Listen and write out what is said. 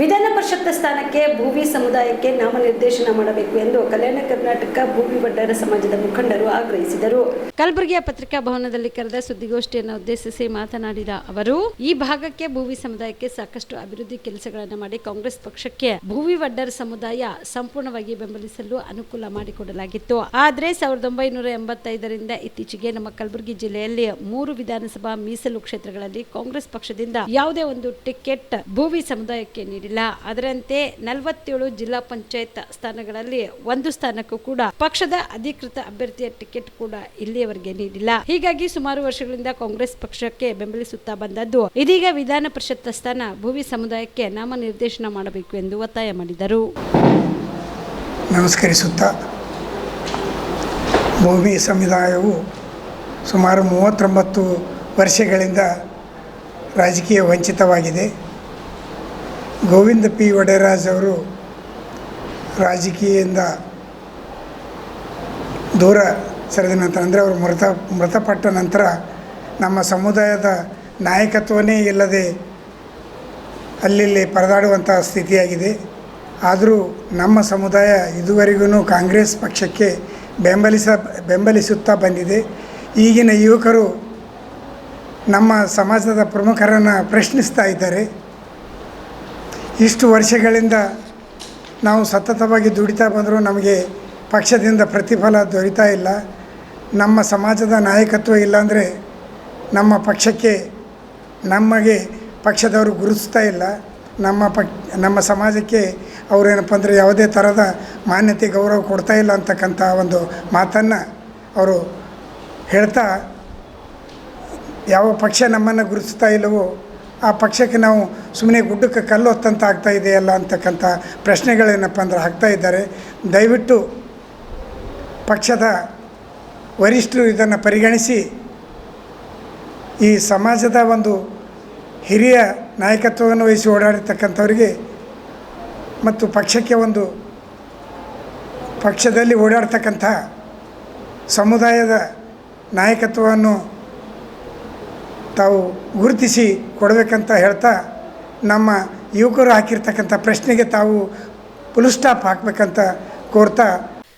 ವಿಧಾನ ಪರಿಷತ್ ಸ್ಥಾನಕ್ಕೆ ಭೂವಿ ಸಮುದಾಯಕ್ಕೆ ನಾಮನಿರ್ದೇಶನ ಮಾಡಬೇಕು ಎಂದು ಕಲ್ಯಾಣ ಕರ್ನಾಟಕ ಭೂವಿ ಬಂಡಾರ ಸಮಾಜದ ಮುಖಂಡರು ಆಗ್ರಹಿಸಿದರು. ಕಲಬುರಗಿಯ ಪತ್ರಿಕಾ ಭವನದಲ್ಲಿ ಕರೆದ ಸುದ್ದಿಗೋಷ್ಠಿಯನ್ನು ಉದ್ದೇಶಿಸಿ ಮಾತನಾಡಿದ ಅವರು, ಈ ಭಾಗಕ್ಕೆ ಭೂವಿ ಸಮುದಾಯಕ್ಕೆ ಸಾಕಷ್ಟು ಅಭಿವೃದ್ಧಿ ಕೆಲಸಗಳನ್ನು ಮಾಡಿ ಕಾಂಗ್ರೆಸ್ ಪಕ್ಷಕ್ಕೆ ಭೂವಿ ವಡ್ಡರ ಸಮುದಾಯ ಸಂಪೂರ್ಣವಾಗಿ ಬೆಂಬಲಿಸಲು ಅನುಕೂಲ ಮಾಡಿಕೊಡಲಾಗಿತ್ತು. ಆದರೆ ಸಾವಿರದ ಒಂಬೈನೂರ ಎಂಬತ್ತೈದರಿಂದ ಇತ್ತೀಚೆಗೆ ನಮ್ಮ ಕಲಬುರಗಿ ಜಿಲ್ಲೆಯಲ್ಲಿ ಮೂರು ವಿಧಾನಸಭಾ ಮೀಸಲು ಕ್ಷೇತ್ರಗಳಲ್ಲಿ ಕಾಂಗ್ರೆಸ್ ಪಕ್ಷದಿಂದ ಯಾವುದೇ ಒಂದು ಟಿಕೆಟ್ ಭೂವಿ ಸಮುದಾಯಕ್ಕೆ ನೀಡಿಲ್ಲ ಅದರಂತೆ ನಲವತ್ತೇಳು ಜಿಲ್ಲಾ ಪಂಚಾಯತ್ ಸ್ಥಾನಗಳಲ್ಲಿ ಒಂದು ಸ್ಥಾನಕ್ಕೂ ಕೂಡ ಪಕ್ಷದ ಅಧಿಕೃತ ಅಭ್ಯರ್ಥಿಯ ಟಿಕೆಟ್ ಕೂಡ ಇಲ್ಲಿಯವರೆಗೆ ನೀಡಿಲ್ಲ. ಹೀಗಾಗಿ ಸುಮಾರು ವರ್ಷಗಳಿಂದ ಕಾಂಗ್ರೆಸ್ ಪಕ್ಷಕ್ಕೆ ಬೆಂಬಲಿಸುತ್ತಾ ಬಂದದ್ದು ಇದೀಗ ವಿಧಾನ ಪರಿಷತ್ ಸ್ಥಾನ ಭೂವಿ ಸಮುದಾಯಕ್ಕೆ ನಾಮನಿರ್ದೇಶನ ಮಾಡಬೇಕು ಎಂದು ಒತ್ತಾಯ ಮಾಡಿದರು. ನಮಸ್ಕರಿಸುತ್ತಾ ಭೂಮಿ ಸಮುದಾಯವು ಸುಮಾರು ಮೂವತ್ತೊಂಬತ್ತು ವರ್ಷಗಳಿಂದ ರಾಜಕೀಯ ವಂಚಿತವಾಗಿದೆ. ಗೋವಿಂದ ಪಿ. ಒಡೆರಾಜ್ ಅವರು ರಾಜಕೀಯದಿಂದ ದೂರ ಸರಿದ ನಂತರ, ಅಂದರೆ ಅವರು ಮೃತ, ಮೃತಪಟ್ಟ ನಂತರ ನಮ್ಮ ಸಮುದಾಯದ ನಾಯಕತ್ವನೇ ಇಲ್ಲದೆ ಅಲ್ಲಿ ಪರದಾಡುವಂಥ ಸ್ಥಿತಿಯಾಗಿದೆ. ಆದರೂ ನಮ್ಮ ಸಮುದಾಯ ಇದುವರೆಗೂ ಕಾಂಗ್ರೆಸ್ ಪಕ್ಷಕ್ಕೆ ಬೆಂಬಲಿಸ, ಬೆಂಬಲಿಸುತ್ತಾ ಬಂದಿದೆ. ಈಗಿನ ಯುವಕರು ನಮ್ಮ ಸಮಾಜದ ಪ್ರಮುಖರನ್ನು ಪ್ರಶ್ನಿಸ್ತಾ ಇದ್ದಾರೆ. ಇಷ್ಟು ವರ್ಷಗಳಿಂದ ನಾವು ಸತತವಾಗಿ ದುಡಿತಾ ಬಂದರೂ ನಮಗೆ ಪಕ್ಷದಿಂದ ಪ್ರತಿಫಲ ದೊರೀತಾ ಇಲ್ಲ. ನಮ್ಮ ಸಮಾಜದ ನಾಯಕತ್ವ ಇಲ್ಲಾಂದರೆ ನಮ್ಮ ಪಕ್ಷಕ್ಕೆ ನಮಗೆ ಪಕ್ಷದವರು ಗುರುತಿಸ್ತಾ ಇಲ್ಲ. ನಮ್ಮ ಪಕ್, ನಮ್ಮ ಸಮಾಜಕ್ಕೆ ಅವರೇನಪ್ಪ ಅಂದರೆ ಯಾವುದೇ ಥರದ ಮಾನ್ಯತೆ, ಗೌರವ ಕೊಡ್ತಾ ಇಲ್ಲ ಅಂತಕ್ಕಂಥ ಒಂದು ಮಾತನ್ನು ಅವರು ಹೇಳ್ತಾ, ಯಾವ ಪಕ್ಷ ನಮ್ಮನ್ನು ಗುರುತಿಸ್ತಾ ಇಲ್ಲವೋ ಆ ಪಕ್ಷಕ್ಕೆ ನಾವು ಸುಮ್ಮನೆ ಗುಡ್ಡಕ್ಕೆ ಕಲ್ಲು ಹೊತ್ತಂತ ಆಗ್ತಾ ಇದೆಯಲ್ಲ ಅಂತಕ್ಕಂಥ ಪ್ರಶ್ನೆಗಳೇನಪ್ಪ ಅಂದ್ರೆ ಹಾಕ್ತಾ ಇದ್ದಾರೆ. ದಯವಿಟ್ಟು ಪಕ್ಷದ ವರಿಷ್ಠರು ಇದನ್ನು ಪರಿಗಣಿಸಿ. ಈ ಸಮಾಜದ ಒಂದು ಹಿರಿಯ ನಾಯಕತ್ವವನ್ನು ವಹಿಸಿ ಓಡಾಡಿರ್ತಕ್ಕಂಥವರಿಗೆ ಮತ್ತು ಪಕ್ಷಕ್ಕೆ ಒಂದು ಪಕ್ಷದಲ್ಲಿ ಓಡಾಡ್ತಕ್ಕಂಥ ಸಮುದಾಯದ ನಾಯಕತ್ವವನ್ನು ತಾವು ಗುರುತಿಸಿ ಕೊಡಬೇಕಂತ ಹೇಳ್ತಾ ನಮ್ಮ ಯುವಕರು ಹಾಕಿರ್ತಕ್ಕಂಥ ಪ್ರಶ್ನೆಗೆ ತಾವು ಫುಲ್ ಸ್ಟಾಪ್ ಹಾಕಬೇಕಂತ ಕೋರ್ತಾ